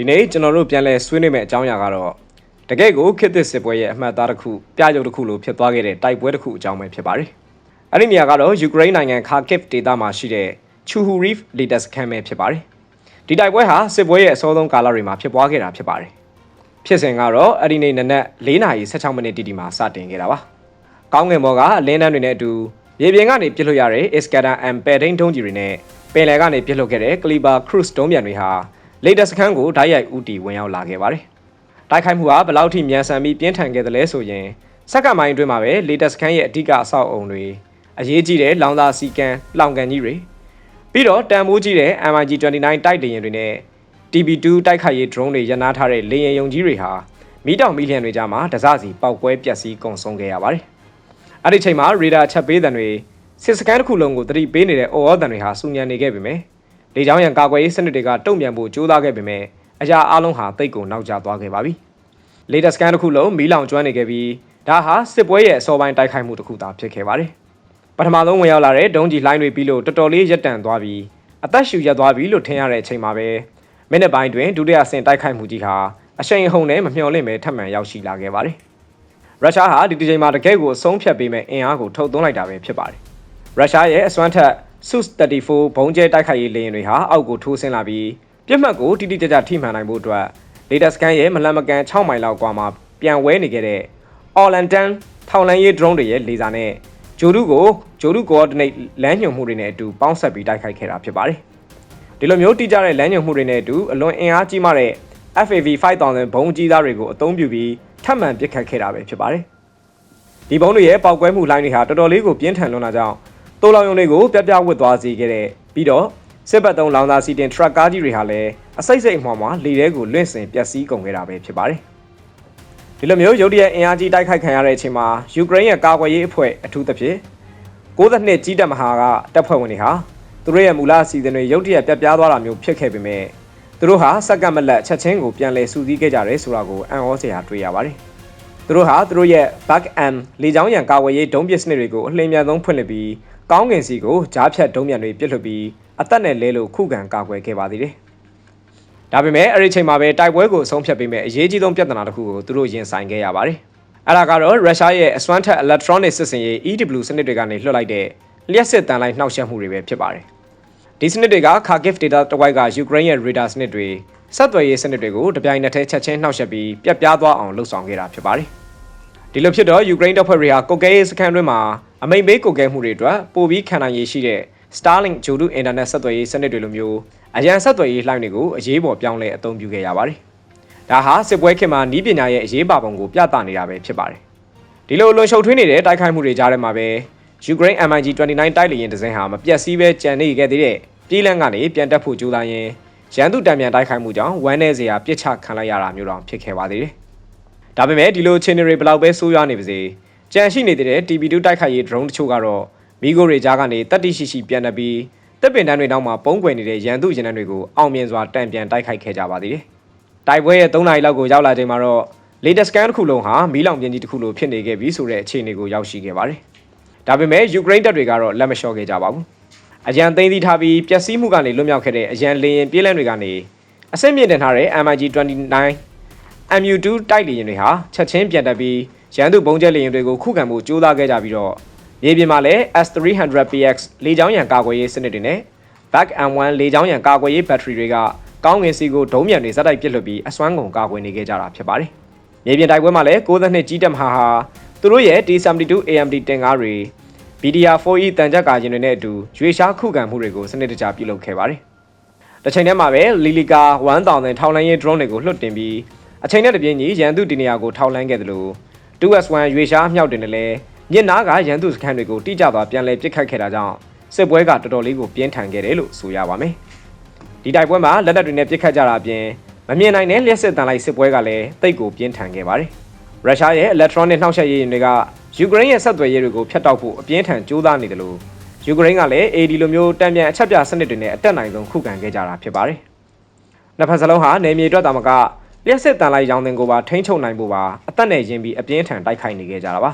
ဒီနေ့ကျွန်တော်တို့ပြန်လဲဆွေးနွေးမယ့်အကြောင်းအရာကတော့တကယ့်ကိုခေတ်သစ်စစ်ပွဲရဲ့အမှတ်အသားတစ်ခုပြရုပ်တစ်ခုလိုဖြစ်သွားခဲ့တဲ့တိုက်ပွဲတစ်ခုအကြောင်းပဲဖြစ်ပါတယ်။အဲ့ဒီနေရာကတော့ယူကရိန်းနိုင်ငံခါကစ်ဒေသမှာရှိတဲ့ချူဟူရီဖ်လေတပ်စခန်းပဲဖြစ်ပါတယ်။ဒီတိုက်ပွဲဟာစစ်ပွဲရဲ့အစောဆုံးကာလတွေမှာဖြစ်ပွားခဲ့တာဖြစ်ပါတယ်။ဖြစ်စဉ်ကတော့အဲ့ဒီနေ့နနက်4:16မိနစ်တီတီမှာစတင်ခဲ့တာပါ။ကောင်းကင်ဘော်ကအလင်းတန်းတွေနဲ့အတူရေပြင်ကနေပြစ်လို့ရတဲ့ Iskander M ပဲဒိန်းထုံးကြီးတွေနဲ့ပင်လယ်ကနေပြစ်လို့ခဲ့တဲ့ Kleber Cruise တုံးပြန်တွေဟာ လေတပ်စခန်းကိုဓာတ်ရိုက်ဦးတီဝင်ရောက်လာခဲ့ပါတယ်။တိုက်ခိုက်မှုဟာဘယ်လောက်ထိမြန်ဆန်ပြီးပြင်းထန်ခဲ့သလဲဆိုရင်စက္ကန့်ပိုင်းအတွင်းမှာပဲလေတပ်စခန်းရဲ့အဓိကအဆောက်အုံတွေအရေးကြီးတဲ့လောင်စာစီကံလောင်ကန်ကြီးတွေပြီးတော့တန်ဖိုးကြီးတဲ့ MiG-29 တိုက်လေယာဉ်တွေနဲ့ TB2 တိုက်ခိုက်ရေး drone တွေရနာထားတဲ့လေယာဉ်ယုံကြီးတွေဟာမိတောင်မိလျံတွေကြားမှာတစစီပောက်ကွဲပျက်စီးကုန်ဆုံးခဲ့ရပါတယ်။အဲ့ဒီချိန်မှာရေဒါချက်ပေးတံတွေစစ်စကန်တစ်ခုလုံးကိုတတိပေးနေတဲ့အော်အော်တံတွေဟာစူညံနေခဲ့ပေမယ့် လေကြောင်းရန်ကာကွယ်ရေးစနစ်တွေကတုံ့ပြန်ဖို့ကြိုးစားခဲ့ပေမဲ့အရာအလုံးဟာတိတ်ကိုနောက်ကျသွားခဲ့ပါပြီ။လေတက်စကန်တစ်ခုလုံးမီးလောင်ကျွမ်းနေခဲ့ပြီးဒါဟာစစ်ပွဲရဲ့အစောပိုင်းတိုက်ခိုက်မှုတစ်ခုသာဖြစ်ခဲ့ပါတယ်။ပထမဆုံးဝင်ရောက်လာတဲ့ဒုံးကြီးလိုင်းတွေပြီးလို့တော်တော်လေးရပ်တန့်သွားပြီးအသက်ရှူရပ်သွားပြီလို့ထင်ရတဲ့အချိန်မှာပဲမိနစ်ပိုင်းတွင်ဒုတိယဆင့်တိုက်ခိုက်မှုကြီးဟာအရှိန်အဟုန်နဲ့မမျှော်လင့်ပဲထပ်မံရောက်ရှိလာခဲ့ပါတယ်။ရုရှားဟာဒီဒီချိန်မှာတကယ့်ကိုအဆုံးဖြတ်ပေးမဲ့အင်အားကိုထုတ်သွင်းလိုက်တာပဲဖြစ်ပါတယ်။ရုရှားရဲ့အစွမ်းထက် SU-34 ဘုံကျဲတိုက်ခိုက်ရေးလေယာဉ်တွေဟာအောက်ကိုထိုးဆင်းလာပြီးပြစ်မှတ်ကိုတိတိကျကျထိမှန်နိုင်ဖို့အတွက်လေဒါစကန်ရဲ့မလန်မကန်6မိုင်လောက်ကွာမှာပြန်ဝဲနေခဲ့တဲ့ Orlandan ထောင်လန်းရေး drone တွေရဲ့လေဆာနဲ့ဂျိုဒုကိုဂျိုဒု coordinate လမ်းညွှန်မှုတွေနဲ့အတူပေါင်းဆက်ပြီးတိုက်ခိုက်ခဲ့တာဖြစ်ပါတယ်။ဒီလိုမျိုးတိကျတဲ့လမ်းညွှန်မှုတွေနဲ့အတူအလွန်အင်အားကြီးမားတဲ့ FAV 5000ဘုံကြီးသားတွေကိုအသုံးပြုပြီးထပ်မံပစ်ခတ်ခဲ့တာပဲဖြစ်ပါတယ်။ဒီဘုံတွေရဲ့ပောက်ကွဲမှုလိုင်းတွေဟာတော်တော်လေးကိုပြင်းထန်လွန်းတာကြောင့် တိုးလောင်ယုံတွေကိုပြပြဝစ်သွားစေခဲ့တဲ့ပြီးတော့စစ်ဘက်သုံးလောင်စာစီတင်ထရက်ကားကြီးတွေဟာလည်းအစိတ်စိတ်မှောင်မှာလေထဲကိုလွင့်စင်ပျက်စီးကုန်ခဲ့တာပဲဖြစ်ပါတယ်။ဒီလိုမျိုးရုတ်တရက်အင်အားကြီးတိုက်ခိုက်ခံရတဲ့အချိန်မှာယူကရိန်းရဲ့ကာကွယ်ရေးအဖွဲ့အထူးသဖြင့်62ကြီးတပ်မဟာကတပ်ဖွဲ့ဝင်တွေဟာသူတို့ရဲ့မူလအစီအစဉ်တွေရုတ်တရက်ပြတ်ပြားသွားတာမျိုးဖြစ်ခဲ့ပေမဲ့သူတို့ဟာစက္ကန့်မလက်ချက်ချင်းကိုပြန်လည်စူးစီးခဲ့ကြတယ်ဆိုတာကိုအံ့ဩစရာတွေ့ရပါတယ်။သူတို့ဟာသူတို့ရဲ့ back end လေကြောင်းရန်ကာကွယ်ရေးဒုံးပစ်စနစ်တွေကိုအလင်းမြန်ဆုံးဖွင့်လှစ်ပြီး ကောင်းကင်စီကိုကြားဖြတ်ဒုံးမြန်တွေပြစ်လွတ်ပြီးအသက်နဲ့လဲလို့ခုခံကာကွယ်ခဲ့ပါသေးတယ်။ဒါပေမဲ့အဲ့ဒီချိန်မှာပဲတိုက်ပွဲကိုအဆုံးဖြတ်ပေးမဲ့အရေးကြီးဆုံးပြဿနာတစ်ခုကိုသူတို့ရင်ဆိုင်ခဲ့ရပါတယ်။အဲ့ဒါကတော့ရုရှားရဲ့အစွမ်းထက် electronic စစ်စင်ရေး EW စနစ်တွေကနေလွှတ်လိုက်တဲ့လျှက်စစ်တန်လိုက်နှောက်ယှက်မှုတွေပဲဖြစ်ပါတယ်။ဒီစနစ်တွေက Kharkiv data တဝိုက်ကယူကရိန်းရဲ့ radar စနစ်တွေဆက်သွယ်ရေးစနစ်တွေကိုတပြိုင်နက်တည်းချက်ချင်းနှောက်ယှက်ပြီးပြတ်ပြားသွားအောင်လှုပ်ဆောင်ခဲ့တာဖြစ်ပါတယ်။ဒီလိုဖြစ်တော့ယူကရိန်းတပ်ဖွဲ့တွေကကုတ်ကဲရေးစခန်းတွင်းမှာ အမိန်ပေးကုတ်ကဲမှုတွေအတွက်ပိုပြီးခံနိုင်ရည်ရှိတဲ့ Starlink ဂျိုဒုအင်တာနက်ဆက်သွယ်ရေးစနစ်တွေလိုမျိုးအရန်ဆက်သွယ်ရေးလှိုင်းတွေကိုအရေးပေါ်ပြောင်းလဲအသုံးပြုခဲ့ရပါတယ်။ဒါဟာစစ်ပွဲခေတ်မှာနီးပညာရဲ့အရေးပါပုံကိုပြသနေတာပဲဖြစ်ပါတယ်။ဒီလိုလွန်ရှုပ်ထွေးနေတဲ့တိုက်ခိုက်မှုတွေကြားထဲမှာပဲယူကရိန်း MiG-29 တိုက်လေယာဉ်တစ်စင်းဟာမပြတ်စည်းပဲကြံနေခဲ့သေးတဲ့ပြည်လန်းကနေပြန်တက်ဖို့ကြိုးစားရင်းရန်သူတံပြန်တိုက်ခိုက်မှုကြောင့်ဝမ်းနည်းစရာပြစ်ချခံလိုက်ရတာမျိုးတောင်ဖြစ်ခဲ့ပါသေးတယ်။ဒါပေမဲ့ဒီလိုအခြေအနေတွေဘလောက်ပဲဆိုးရွားနေပါစေ ကြံရှိနေတဲ့ TB2 တိုက်ခိုက်ရေး drone တချို့ကတော့မီဂိုတွေကြားကနေတက်တိရှိရှိပြန်နေပြီးတပ်ပင်တန်းတွေနောက်မှာပုံကွယ်နေတဲ့ရန်သူရင်တန်းတွေကိုအောင်မြင်စွာတံပြန်တိုက်ခိုက်ခဲ့ကြပါသေးတယ်။တိုက်ပွဲရဲ့3နာရီလောက်ကိုရောက်လာချိန်မှာတော့ latest scan တစ်ခုလုံးဟာမီးလောင်ပြင်းကြီးတစ်ခုလိုဖြစ်နေခဲ့ပြီဆိုတဲ့အခြေအနေကိုရောက်ရှိခဲ့ပါတယ်။ဒါပေမဲ့ယူကရိန်းတပ်တွေကတော့လက်မလျှော့ခဲ့ကြပါဘူး။အရန်သိမ်းသီးထားပြီးပျက်စီးမှုကနေလွတ်မြောက်ခဲ့တဲ့အရန်လေရင်ပြေးလန်းတွေကနေအဆင့်မြင့်တင်ထားတဲ့ MiG-29 MU2 တိုက်လေယာဉ်တွေဟာချက်ချင်းပြန်တက်ပြီး ရန်သူဘုံကျက်လေယာဉ်တွေကိုခုခံမှုကြိုးစားခဲ့ကြပြီးတော့မြေပြင်မှာလည်း S300PX လေကြောင်းရန်ကာကွယ်ရေးစနစ်တွေနဲ့ Back M1 လေကြောင်းရန်ကာကွယ်ရေးဘက်ထရီတွေကကောင်းငင်စီကိုဒုံးမြန်တွေဇက်တိုက်ပစ်လွှတ်ပြီးအစွမ်းကုန်ကာကွယ်နေခဲ့ကြတာဖြစ်ပါတယ်။မြေပြင်တိုက်ပွဲမှာလည်း62ကြီးတပ်မဟာဟာသူတို့ရဲ့ T72 AMD တင်ကားတွေ BDR4E တန်ကြပ်ကာဂျင်တွေနဲ့အတူရွေရှားခုခံမှုတွေကိုစနစ်တကျပြုလုပ်ခဲ့ပါတယ်။တစ်ချိန်တည်းမှာပဲ Lilica 1000ထောင်လန်းရေး drone တွေကိုလွှတ်တင်ပြီးအချိန်နဲ့တပြေးညီရန်သူဒီနေရာကိုထောက်လန်းခဲ့တယ်လို့ 2S1 ရွေရှားမြောက်တင်တယ်လဲမြစ်နာကရန်သူစခန်းတွေကိုတိကျစွာပြန်လည်ပစ်ခတ်ခဲ့တာကြောင့်စစ်ပွဲကတော်တော်လေးကိုပြင်းထန်ခဲ့တယ်လို့ဆိုရပါမယ်။ဒီတိုက်ပွဲမှာလက်နက်တွေနဲ့ပစ်ခတ်ကြတာအပြင်မမြင်နိုင်တဲ့လျှက်စစ်တန်လိုက်စစ်ပွဲကလည်းတိတ်ကိုပြင်းထန်ခဲ့ပါတယ်။ရုရှားရဲ့ electronic နှောက်ယှက်ရေးတွေကယူကရိန်းရဲ့ဆက်သွယ်ရေးတွေကိုဖျက်တောက်ဖို့အပြင်းထန်ကြိုးစားနေတယ်လို့ယူကရိန်းကလည်း AD လိုမျိုးတံပြန်အချက်ပြစနစ်တွေနဲ့အတက်နိုင်ဆုံးခုခံခဲ့ကြတာဖြစ်ပါတယ်။နှစ်ဖက်စလုံးဟာနေမြေအတွက်တာမက လျှက်စစ်တန်လိုက်ရောင်းတင်ကိုပါထိန်းချုပ်နိုင်ဖို့ပါအသက်နဲ့ရင်းပြီးအပြင်းထန်တိုက်ခိုက်နေခဲ့ကြတာပါ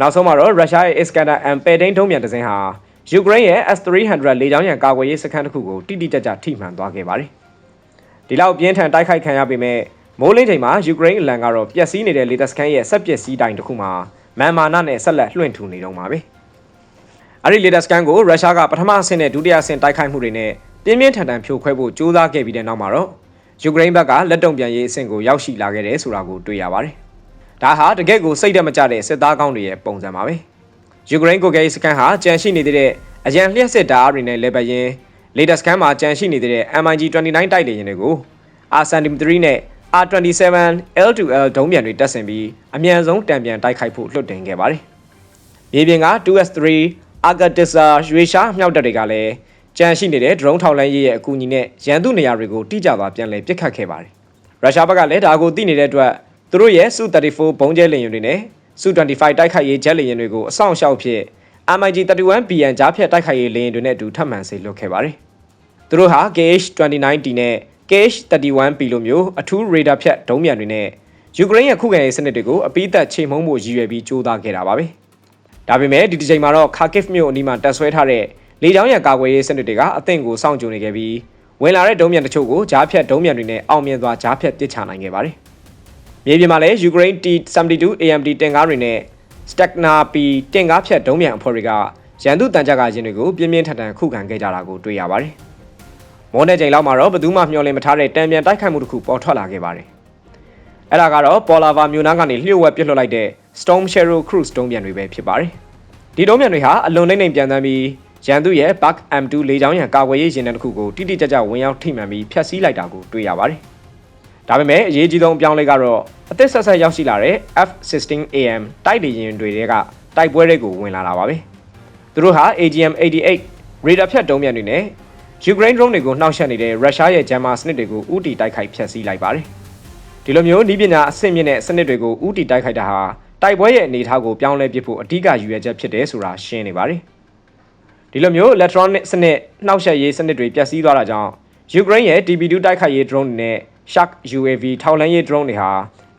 နောက်ဆုံးမှာတော့ရုရှားရဲ့ Iskander M ပဲဒိန်းထုံးမြန်တစ်စင်းဟာယူကရိန်းရဲ့ S300 လေကြောင်းရန်ကာကွယ်ရေးစခန်းတစ်ခုကိုတိတိကျကျထိမှန်သွားခဲ့ပါတယ်ဒီလောက်ပြင်းထန်တိုက်ခိုက်ခံရပေမဲ့မိုးလင်းချိန်မှာယူကရိန်းအလံကတော့ပျက်စီးနေတဲ့လေတပ်စခန်းရဲ့ဆက်ပျက်စီးတိုင်တစ်ခုမှာမန်မာနာနဲ့ဆက်လက်လွှင့်ထူနေတော့မှာပဲအဲ့ဒီလေတပ်စခန်းကိုရုရှားကပထမအဆင့်နဲ့ဒုတိယအဆင့်တိုက်ခိုက်မှုတွေနဲ့ပြင်းပြင်းထန်ထန်ဖြိုခွဲဖို့ကြိုးစားခဲ့ပြီးတဲ့နောက်မှာတော့ ယူကရိန်းဘက်ကလက်တုံပြန်ရေးအဆင့်ကိုရောက်ရှိလာခဲ့တယ်ဆိုတာကိုတွေ့ရပါတယ်ဒါဟာတကယ့်ကိုစိတ်ဓာတ်မကျတဲ့စစ်သားကောင်းတွေရဲ့ပုံစံပါပဲယူကရိန်းကိုကဲစကန်ဟာကြန့်ရှိနေတဲ့အရန်လျှက်စစ်ဓာတ်အားတွေနဲ့လဲပတ်ရင်းလေတပ်စကန်မှာကြန့်ရှိနေတဲ့ MiG-29 တိုက်လေယာဉ်တွေကို R73 နဲ့ R27 L2L ဒုံးပြန်တွေတက်ဆင်ပြီးအမြန်ဆုံးတံပြန်တိုက်ခိုက်ဖို့လွှတ်တင်ခဲ့ပါတယ်။မြေပြင်က 2S3 Agatisa ရွေရှားမြောက်တပ်တွေကလည်း ကြန့်ရှိနေတဲ့ drone ထောက်လှမ်းရေးရဲ့အကူအညီနဲ့ရန်သူနေရာတွေကိုတိကျစွာပြန်လည်ပစ်ခတ်ခဲ့ပါတယ်။ရုရှားဘက်ကလည်းဒါကိုသိနေတဲ့အတွက်သူတို့ရဲ့ Su-34 ဘုံးကျဲလေယာဉ်တွေနဲ့ Su-25 တိုက်ခိုက်ရေးဂျက်လေယာဉ်တွေကိုအဆောင်အရှောက်ဖြစ် MiG-31BN ကြားဖြတ်တိုက်ခိုက်ရေးလေယာဉ်တွေနဲ့အတူထပ်မံဆေလွှတ်ခဲ့ပါတယ်။သူတို့ဟာ KH-29D နဲ့ KH-31P လိုမျိုးအထူးရေဒါဖြတ်ဒုံးမြန်တွေနဲ့ယူကရိန်းရဲ့ခုခံရေးစနစ်တွေကိုအပိသက်ချိန်မုံမှုရည်ရွယ်ပြီးကြိုးစားခဲ့တာပါပဲ။ဒါပေမဲ့ဒီဒီချိန်မှာတော့ Kharkiv မြို့အနီးမှာတပ်ဆွဲထားတဲ့ လေကြောင်းရန်ကာကွယ်ရေးစနစ်တွေကအသင့်ကိုစောင့်ကြိုနေခဲ့ပြီးဝင်လာတဲ့ဒုံးမြန်တချို့ကိုကြားဖြတ်ဒုံးမြန်တွေနဲ့အောင်မြင်စွာကြားဖြတ်ပစ်ချနိုင်ခဲ့ပါတယ်။မြေပြင်မှာလည်းယူကရိန်း T72 AMD တင်ကားတွေနဲ့ Stegna P တင်ကားဖြတ်ဒုံးမြန်အဖွဲ့တွေကရန်သူတန်ကြပ်ကားခြင်းတွေကိုပြင်းပြင်းထန်ထန်ခုခံခဲ့ကြတာကိုတွေ့ရပါတယ်။မော်နယ်ချိန်လောက်မှာတော့ဘယ်သူမှမျှော်လင့်မထားတဲ့တံပြန်တိုက်ခိုက်မှုတစ်ခုပေါ်ထွက်လာခဲ့ပါတယ်။အဲ့ဒါကတော့ပေါ်လာဗာမြို့နားကနေလျှို့ဝှက်ပစ်လွှတ်လိုက်တဲ့ Storm Shadow Cruise ဒုံးပြန်တွေပဲဖြစ်ပါတယ်။ဒီဒုံးပြန်တွေဟာအလွန်နှိမ့်နှိမ့်ပြန်သန်းပြီး ရန်သူရဲ့ Buck M2 လေကြောင်းရန်ကာကွယ်ရေးရင်တစ်ခုကိုတိတိကျကျဝင်ရောက်ထိမှန်ပြီးဖျက်ဆီးလိုက်တာကိုတွေ့ရပါတယ်။ဒါပေမဲ့အရေးကြီးဆုံးအပြောင်းလဲကတော့အသစ်ဆက်ဆက်ရောက်ရှိလာတဲ့ F16AM တိုက်လေယာဉ်တွေကတိုက်ပွဲတွေကိုဝင်လာတာပါပဲ။သူတို့ဟာ AGM-88 ရေဒါဖြတ်ဒုံးမြန်တွေနဲ့ယူကရိန်း drone တွေကိုနှောက်ယှက်နေတဲ့ရုရှားရဲ့ဂျမ်မာစနစ်တွေကိုဥတီတိုက်ခိုက်ဖျက်ဆီးလိုက်ပါတယ်။ဒီလိုမျိုးဤပညာအဆင့်မြင့်တဲ့စနစ်တွေကိုဥတီတိုက်ခိုက်တာဟာတိုက်ပွဲရဲ့အနေအထားကိုပြောင်းလဲပစ်ဖို့အဓိကရည်ရွယ်ချက်ဖြစ်တယ်ဆိုတာရှင်းနေပါတယ်။ ဒီလိုမျိုး electronic စနစ်နှောက်ယှက်ရေးစနစ်တွေပျက်စီးသွားတာကြောင့်ယူကရိန်းရဲ့ TB2 တိုက်ခိုက်ရေး drone တွေနဲ့ Shark UAV ထောက်လှမ်းရေး drone တွေဟာ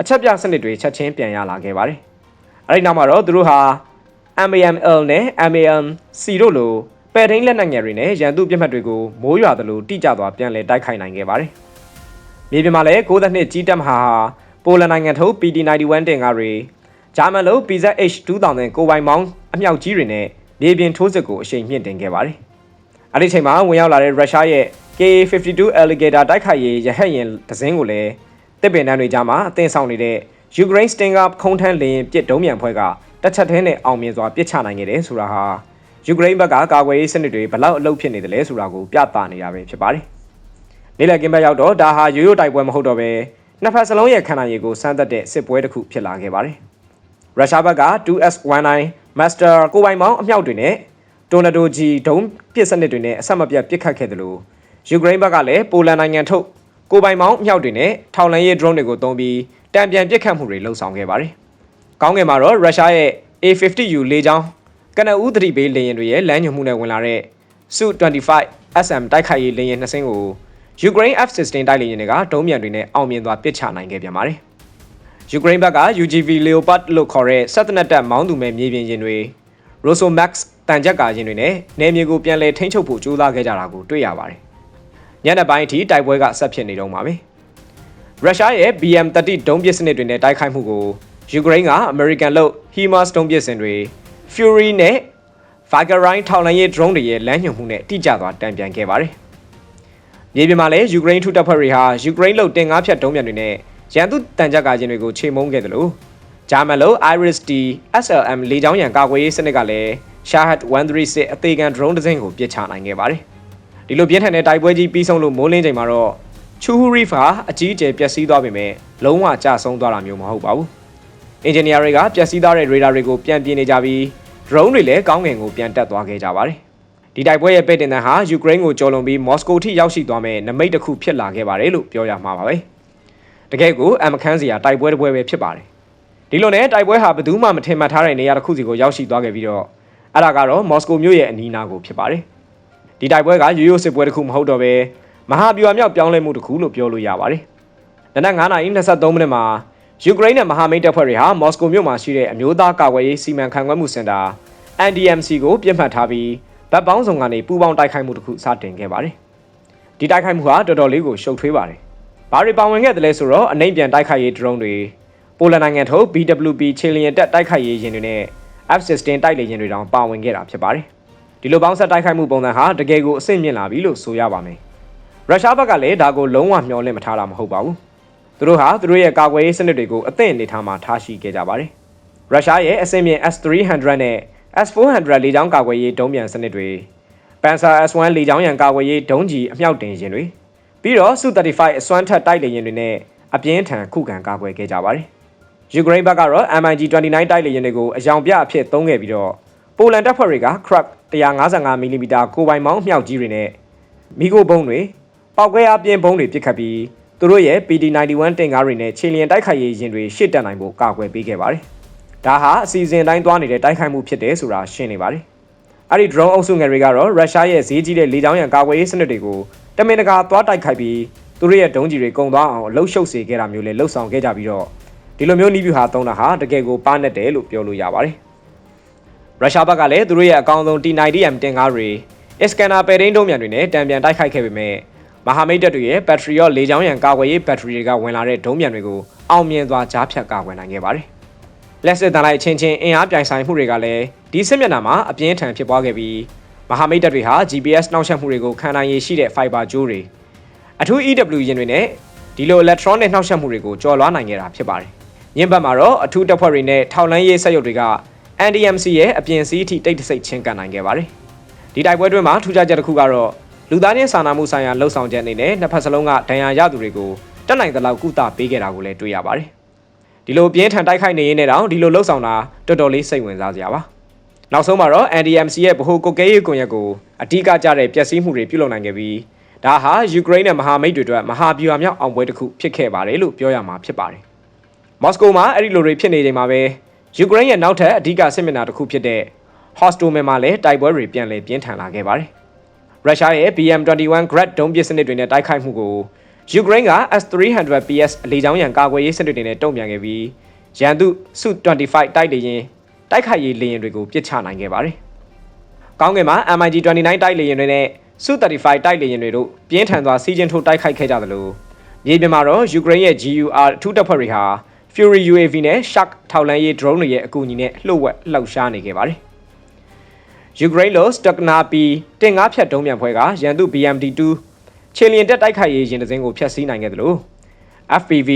အချက်ပြစနစ်တွေချက်ချင်းပြန်ရလာခဲ့ပါတယ်။အဲဒီနောက်မှာတော့သူတို့ဟာ MAML နဲ့ MAM-C တို့လိုပဲ့ထိန်းလက်နက်ငယ်တွေနဲ့ရန်သူပြစ်မှတ်တွေကိုမိုးရွာသလိုတိကျစွာပြန်လည်တိုက်ခိုက်နိုင်ခဲ့ပါတယ်။မြေပြင်မှာလည်း62ကြီးတပ်မဟာဟာပိုလန်နိုင်ငံထုတ် PD91 တင်ကားတွေဂျာမန်လို PZH 2000ကိုပိုင်မောင်းအမြောက်ကြီးတွေနဲ့ မြေပြင်ထိုးစစ်ကိုအရှိန်မြင့်တင်ခဲ့ပါတယ်။အဲဒီချိန်မှာဝင်ရောက်လာတဲ့ရုရှားရဲ့ KA52 Alligator တိုက်ခိုက်ရေးရဟတ်ယာဉ်ဒဇင်းကိုလည်းတစ်ပင်တန်းတွေကြားမှာအသင်းဆောင်နေတဲ့ Ukraine Stinger ခုံထမ်းလင်းပစ်ဒုံးမြန်ဖွဲ့ကတက်ချက်သေးနဲ့အောင်မြင်စွာပစ်ချနိုင်ခဲ့တယ်ဆိုတာဟာယူကရိန်းဘက်ကကာကွယ်ရေးစနစ်တွေဘလောက်အလုပ်ဖြစ်နေတယ်လဲဆိုတာကိုပြသနေတာပဲဖြစ်ပါတယ်။နေ့လည်ကင်းဘက်ရောက်တော့ဒါဟာရိုးရိုးတိုက်ပွဲမဟုတ်တော့ဘဲနှစ်ဖက်စလုံးရဲ့ခန္ဓာရည်ကိုစမ်းသပ်တဲ့စစ်ပွဲတစ်ခုဖြစ်လာခဲ့ပါတယ်။ရုရှားဘက်က 2S19 Master ကိုပိုင်မောင်းအမြောက်တွေနဲ့ Tornado G ဒုံးပစ်စနစ်တွေနဲ့အဆက်မပြတ်ပစ်ခတ်ခဲ့တယ်လို့ယူကရိန်းဘက်ကလည်းပိုလန်နိုင်ငံထုတ်ကိုပိုင်မောင်းအမြောက်တွေနဲ့ထောက်လန်းရေး drone တွေကိုသုံးပြီးတံပြန်ပစ်ခတ်မှုတွေလှုံ့ဆော်ခဲ့ပါတယ်။ကောင်းကင်မှာတော့ရုရှားရဲ့ A50U လေကြောင်းကနဦးသတိပေးလေယာဉ်တွေရဲ့လမ်းညွှန်မှုနဲ့ဝင်လာတဲ့ Su-25 SM တိုက်ခိုက်ရေးလေယာဉ်နှစ်စင်းကို Ukraine F-16 တိုက်လေယာဉ်တွေကဒုံးမြန်တွေနဲ့အောင်မြင်စွာပစ်ချနိုင်ခဲ့ပြန်ပါတယ်။ Ukraine ဘက်က UGV Leopard လို့ခေါ်တဲ့ဆက်တနက်တပ်မောင်းသူမဲ့မြေပြင်ရင်တွေ Rosomax တန်ကြပ်ကာရင်တွေနဲ့နယ်မြေကိုပြန်လည်ထိန်းချုပ်ဖို့ကြိုးစားခဲ့ကြတာကိုတွေ့ရပါတယ်။ညနေပိုင်းအထိတိုက်ပွဲကဆက်ဖြစ်နေတော့မှာပဲ။ရုရှားရဲ့ BM30 ဒုံးပစ်စနစ်တွေနဲ့တိုက်ခိုက်မှုကိုယူကရိန်းက American လို့ HIMARS ဒုံးပစ်စင်တွေ Fury နဲ့ Valkyrie ထောက်လှမ်းရေး drone တွေရဲ့လမ်းညွှန်မှုနဲ့တိကျစွာတံပြန်ခဲ့ပါတယ်။မြေပြင်မှာလည်းယူကရိန်းထူတပ်ဖွဲ့တွေဟာယူကရိန်းလို့တင်ကားဖြတ်ဒုံးပြန်တွေနဲ့ ရန်သူတန်ကြပ်ကာခြင်းတွေကိုချိန်မုံခဲ့တယ်လို့ဂျာမန်လို့ Iris-T SLM လေကြောင်းရန်ကာကွယ်ရေးစနစ်ကလည်း Shahed 136အသေးခံ drone တစ်စင်းကိုပစ်ချနိုင်ခဲ့ပါတယ်။ဒီလိုပြင်းထန်တဲ့တိုက်ပွဲကြီးပြီးဆုံးလို့မိုးလင်းချိန်မှာတော့ Chuhurif ဟာအကြီးအကျယ်ပျက်စီးသွားပေမဲ့လုံးဝကျဆုံးသွားတာမျိုးမဟုတ်ပါဘူး။အင်ဂျင်နီယာတွေကပျက်စီးသွားတဲ့ radar တွေကိုပြန်ပြင်နေကြပြီး drone တွေလည်းကောင်းကင်ကိုပြန်တက်သွားခဲ့ကြပါတယ်။ဒီတိုက်ပွဲရဲ့ပဲ့တင်တန်းဟာယူကရိန်းကိုကျော်လွန်ပြီးမော်စကိုထိရောက်ရှိသွားမဲ့နမိတ်တစ်ခုဖြစ်လာခဲ့ပါတယ်လို့ပြောရမှာပါပဲ။ တကယ်ကိုအမခန်းစရာတိုက်ပွဲတစ်ပွဲပဲဖြစ်ပါတယ်။ဒီလိုနဲ့တိုက်ပွဲဟာဘယ်သူမှမထင်မှတ်ထားတဲ့နေရာတစ်ခုစီကိုရောက်ရှိသွားခဲ့ပြီးတော့အဲ့ဒါကတော့မော်စကိုမြို့ရဲ့အနီးအနားကိုဖြစ်ပါတယ်။ဒီတိုက်ပွဲကရိုးရိုးစစ်ပွဲတစ်ခုမဟုတ်တော့ဘဲမဟာဗျူဟာမြောက်ပြောင်းလဲမှုတစ်ခုလို့ပြောလို့ရပါတယ်။နနက်9:23မိနစ်မှာယူကရိန်းနဲ့မဟာမိတ်တပ်ဖွဲ့တွေဟာမော်စကိုမြို့မှာရှိတဲ့အမျိုးသားကာကွယ်ရေးစီမံခန့်ခွဲမှုစင်တာ NDMC ကိုပြစ်မှတ်ထားပြီးဗတ်ပေါင်းဆောင်ကနေပူးပေါင်းတိုက်ခိုက်မှုတစ်ခုစတင်ခဲ့ပါတယ်။ဒီတိုက်ခိုက်မှုဟာတော်တော်လေးကိုရှုပ်ထွေးပါတယ်။ ဘာတွေပါဝင်ခဲ့တယ်လဲဆိုတော့အနိုင်ပြန်တိုက်ခိုက်ရေး drone တွေပိုလန်နိုင်ငံထုတ် BWP ချေလျင်တက်တိုက်ခိုက်ရေးယာဉ်တွေနဲ့ F-16 တိုက်လေယာဉ်တွေတောင်ပါဝင်ခဲ့တာဖြစ်ပါတယ်။ဒီလိုပေါင်းဆက်တိုက်ခိုက်မှုပုံစံဟာတကယ်ကိုအဆင့်မြင့်လာပြီလို့ဆိုရပါမယ်။ရုရှားဘက်ကလည်းဒါကိုလုံးဝမျှော်လင့်မထားတာမဟုတ်ပါဘူး။သူတို့ဟာသူတို့ရဲ့ကာကွယ်ရေးစနစ်တွေကိုအသင့်အနေထားမှာထားရှိခဲ့ကြပါတယ်။ရုရှားရဲ့အဆင့်မြင့် S300 နဲ့ S400 လေကြောင်းကာကွယ်ရေးဒုံးပြန်စနစ်တွေ Panzer S1 လေကြောင်းရန်ကာကွယ်ရေးဒုံးကြီးအမြောက်တင်ယာဉ်တွေ ပြီးတော့ Su-35 အစွမ်းထက်တိုက်လေယာဉ်တွေနဲ့အပြင်းထန်ခုခံကာကွယ်ခဲ့ကြပါတယ်။ယူကရိန်းဘက်ကတော့ MiG-29 တိုက်လေယာဉ်တွေကိုအယောင်ပြအဖြစ်သုံးခဲ့ပြီးတော့ပိုလန်တပ်ဖွဲ့တွေက Krupp 155mm ကိုပိုင်မောင်းမြောက်ကြီးတွေနဲ့မီဂိုဘုံတွေပောက်ကွဲအားပြင်းဘုံတွေပစ်ခတ်ပြီးသူတို့ရဲ့ PD91 တင်ကားတွေနဲ့ခြေလျင်တိုက်ခိုက်ရေးယာဉ်တွေရှစ်တက်နိုင်ဖို့ကာကွယ်ပေးခဲ့ပါတယ်။ဒါဟာအစီအစဉ်တိုင်းသွားနေတဲ့တိုက်ခိုက်မှုဖြစ်တယ်ဆိုတာရှင်းနေပါတယ်။အဲ့ဒီ drone အုပ်စုငယ်တွေကတော့ရုရှားရဲ့ဈေးကြီးတဲ့လေကြောင်းရန်ကာကွယ်ရေးစနစ်တွေကို တမင်တကာသွားတိုက်ခိုက်ပြီးသူတို့ရဲ့ဒုံးကြီးတွေကုန်သွားအောင်အလုရှုပ်စေခဲ့တာမျိုးလည်းလှုပ်ဆောင်ခဲ့ကြပြီးတော့ဒီလိုမျိုးနီးဗျူဟာသုံးတာဟာတကယ်ကိုပါနဲ့တယ်လို့ပြောလို့ရပါတယ်။ရုရှားဘက်ကလည်းသူတို့ရဲ့အကောင်းဆုံး T90M တင်ကားတွေ Iskander ပဲရင်းဒုံးမြန်တွေနဲ့တံပြန်တိုက်ခိုက်ခဲ့ပေမဲ့မဟာမိတ်တပ်တွေရဲ့ Patriot လေကြောင်းရန်ကာကွယ်ရေးဘက်ထရီတွေကဝင်လာတဲ့ဒုံးမြန်တွေကိုအောင်မြင်စွာကြားဖြတ်ကာကွယ်နိုင်ခဲ့ပါတယ်။လက်စစ်တန်လိုက်ချင်းချင်းအင်အားပြိုင်ဆိုင်မှုတွေကလည်းဒီစစ်မျက်နှာမှာအပြင်းထန်ဖြစ်ပွားခဲ့ပြီး မဟာမိတ်တပ်တွေဟာ GPS နှောက်ယှက်မှုတွေကိုခံနိုင်ရည်ရှိတဲ့ fiber ကြိုးတွေအထူး EW ယာဉ်တွေနဲ့ဒီလို electronic နှောက်ယှက်မှုတွေကိုကျော်လွှားနိုင်ခဲ့တာဖြစ်ပါတယ်။ညင်ဘက်မှာတော့အထူးတပ်ဖွဲ့တွေနဲ့ထောက်လန်းရေးစက်ရုပ်တွေက NDMC ရဲ့အပြင်စီးအထိတိတ်တဆိတ်ချင်းကန်နိုင်ခဲ့ပါတယ်။ဒီတိုက်ပွဲတွင်းမှာထူးခြားချက်တစ်ခုကတော့လူသားချင်းစာနာမှုဆိုင်ရာလှုပ်ဆောင်ချက်အနေနဲ့နှစ်ဖက်စလုံးကဒဏ်ရာရသူတွေကိုတက်နိုင်တဲ့လောက်ကုသပေးခဲ့တာကိုလည်းတွေ့ရပါတယ်။ဒီလိုပြင်းထန်တိုက်ခိုက်နေရင်းနဲ့တောင်ဒီလိုလှုပ်ဆောင်တာတော်တော်လေးစိတ်ဝင်စားစရာပါ။ နောက်ဆုံးမှာတော့ NDMC ရဲ့ဗဟိုကုတ်ကဲရေးကွန်ရက်ကိုအဓိကကျတဲ့ပျက်စီးမှုတွေပြုလုပ်နိုင်ခဲ့ပြီးဒါဟာယူကရိန်းနဲ့မဟာမိတ်တွေအတွက်မဟာဗျူဟာမြောက်အောင်ပွဲတစ်ခုဖြစ်ခဲ့ပါတယ်လို့ပြောရမှာဖြစ်ပါတယ်။မော်စကိုမှာအဲ့ဒီလိုတွေဖြစ်နေချိန်မှာပဲယူကရိန်းရဲ့နောက်ထပ်အဓိကစစ်မျက်နှာတစ်ခုဖြစ်တဲ့ Hostomel မှာလည်းတိုက်ပွဲတွေပြန်လည်ပြင်းထန်လာခဲ့ပါတယ်။ရုရှားရဲ့ BM21 Grad ဒုံးပစ်စနစ်တွေနဲ့တိုက်ခိုက်မှုကိုယူကရိန်းက S300PS လေကြောင်းရန်ကာကွယ်ရေးစနစ်တွေနဲ့တုံ့ပြန်ခဲ့ပြီးရန်သူ Su-25 တိုက်လေရင် တိုက်ခိုက်ရေးလေယာဉ်တွေကိုပစ်ချနိုင်ခဲ့ပါတယ်။ကောင်းကင်မှာ MiG-29 တိုက်လေယာဉ်တွေနဲ့ Su-35 တိုက်လေယာဉ်တွေတို့ပြင်းထန်စွာစီးကျင်းထိုးတိုက်ခိုက်ခဲ့ကြသလိုမြေပြင်မှာတော့ယူကရိန်းရဲ့ GUR အထူးတပ်ဖွဲ့တွေဟာ Fury UAV နဲ့ Shark ထောက်လှမ်းရေး drone တွေရဲ့အကူအညီနဲ့လှုပ်ဝက်လှောက်ရှားနေခဲ့ပါတယ်။ယူကရိန်းလို Staknapi တင်ငါးဖြတ်ဒုံးမြန်ဖွဲကရန်သူ BMD2 ခြေလျင်တက်တိုက်ခိုက်ရေးရင်တစ်စင်းကိုဖျက်ဆီးနိုင်ခဲ့သလို FPV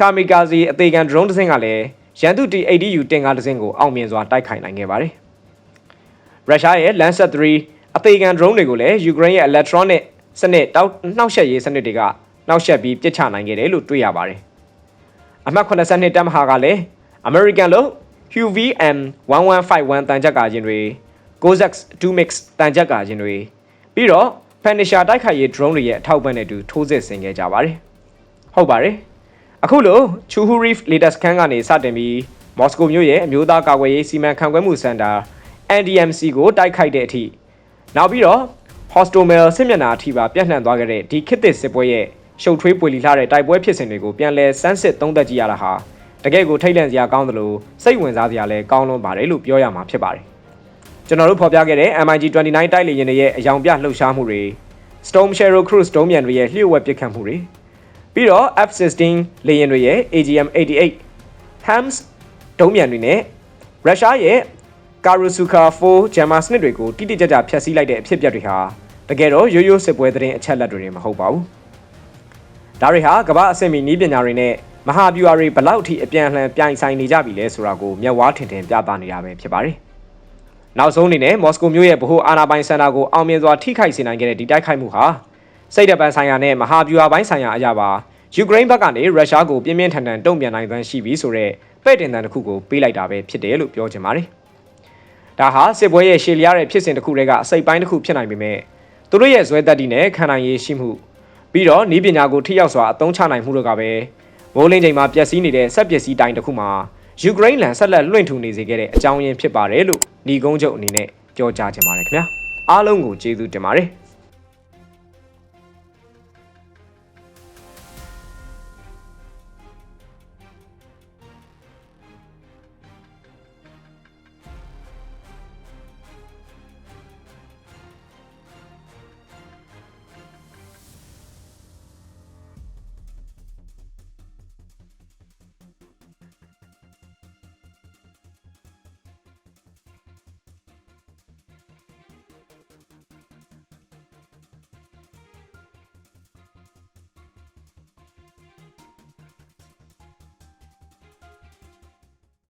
Kamikaze အသေးခံ drone တစ်စင်းကလည်း ရန်သူ T80U တင်ကားတစ်စင်းကိုအောင်မြင်စွာတိုက်ခိုက်နိုင်ခဲ့ပါတယ်။ရုရှားရဲ့ Lancet 3အသေးခံ drone တွေကိုလည်းယူကရိန်းရဲ့ electronic စနစ်တောက်နှောက်ယှက်ရေးစနစ်တွေကနှောက်ယှက်ပြီးပစ်ချနိုင်ခဲ့တယ်လို့တွေ့ရပါတယ်။အမှတ်82တပ်မဟာကလည်း American လို့ HUVM 1151တန်ချက်ကာခြင်းတွေ Gozax 2mix တန်ချက်ကာခြင်းတွေပြီးတော့ Punisher တိုက်ခိုက်ရေး drone တွေရဲ့အထောက်ပံ့နဲ့အတူထိုးစစ်ဆင်ခဲ့ကြပါတယ်။ဟုတ်ပါတယ်။ အခုလို Chuhurif latest scan ကနေစတင်ပြီးမော်စကိုမြို့ရဲ့အမျိုးသားကာကွယ်ရေးစီမံခန့်ခွဲမှုစင်တာ NDMC ကိုတိုက်ခိုက်တဲ့အထိနောက်ပြီးတော့ Hostomel စစ်မျက်နှာအထိပါပြန့်နှံ့သွားခဲ့တဲ့ဒီခေတ်သစ်စစ်ပွဲရဲ့ရှုပ်ထွေးပွေလီလှတဲ့တိုက်ပွဲဖြစ်စဉ်တွေကိုပြန်လည်စမ်းစစ်သုံးသပ်ကြည့်ရတာဟာတကယ့်ကိုထိတ်လန့်စရာကောင်းတယ်လို့စိတ်ဝင်စားစရာလည်းကောင်းလွန်းပါတယ်လို့ပြောရမှာဖြစ်ပါတယ်ကျွန်တော်တို့ဖော်ပြခဲ့တဲ့ MiG-29 တိုက်လေယာဉ်တွေရဲ့အယောင်ပြလှုပ်ရှားမှုတွေ Storm Shadow Cruise ဒုံးမြန်တွေရဲ့လျှို့ဝှက်ပစ်ခတ်မှုတွေ ပြီးတော့ F-16 လေယာဉ်တွေရဲ့ AGM-88 HAMS ဒုံးမြန်တွေနဲ့ရုရှားရဲ့ Karusuka 4 Jammer စနစ်တွေကိုတိတိကျကျဖျက်ဆီးလိုက်တဲ့အဖြစ်အပျက်တွေဟာတကယ်တော့ရိုးရိုးစစ်ပွဲသတင်းအချက်လက်တွေမဟုတ်ပါဘူး။ဒါတွေဟာကမ္ဘာအဆင့်မီနည်းပညာတွေနဲ့မဟာဗျူဟာတွေဘလောက်ထိအပြန်အလှန်ပြိုင်ဆိုင်နေကြပြီလဲဆိုတာကိုမျက်ဝါးထင်ထင်ပြသနေတာပဲဖြစ်ပါတယ်။နောက်ဆုံးအနေနဲ့မော်စကိုမြို့ရဲ့ဗဟိုအာဏာပိုင်စင်တာကိုအောင်မြင်စွာထိခိုက်စေနိုင်ခဲ့တဲ့ဒီတိုက်ခိုက်မှုဟာ စိတ်တပန်ဆိုင်ရာနဲ့မဟာဗျူဟာပိုင်းဆိုင်ရာအရာပါယူကရိန်းဘက်ကနေရုရှားကိုပြင်းပြင်းထန်ထန်တုံ့ပြန်နိုင်သွမ်းရှိပြီဆိုတော့ပဲ့တင်တန်တစ်ခုကိုပေးလိုက်တာပဲဖြစ်တယ်လို့ပြောချင်ပါတယ်။ဒါဟာစစ်ပွဲရဲ့ရှေ့လျားတဲ့ဖြစ်စဉ်တစ်ခုတည်းကအစိပ်ပိုင်းတစ်ခုဖြစ်နိုင်ပေမဲ့သူတို့ရဲ့ဇွဲတက်တီနဲ့ခံနိုင်ရည်ရှိမှုပြီးတော့ဤပညာကိုထိရောက်စွာအသုံးချနိုင်မှုတို့ကပဲမိုးလင်းချိန်မှာပျက်စီးနေတဲ့ဆက်ပျက်စီးတိုင်းတစ်ခုမှာယူကရိန်းလန်ဆက်လက်လွှင့်ထူနေစေခဲ့တဲ့အကြောင်းရင်းဖြစ်ပါတယ်လို့ညီကုန်းချုပ်အနေနဲ့ပြောကြားချင်ပါတယ်ခင်ဗျာအားလုံးကိုကျေးဇူးတင်ပါတယ်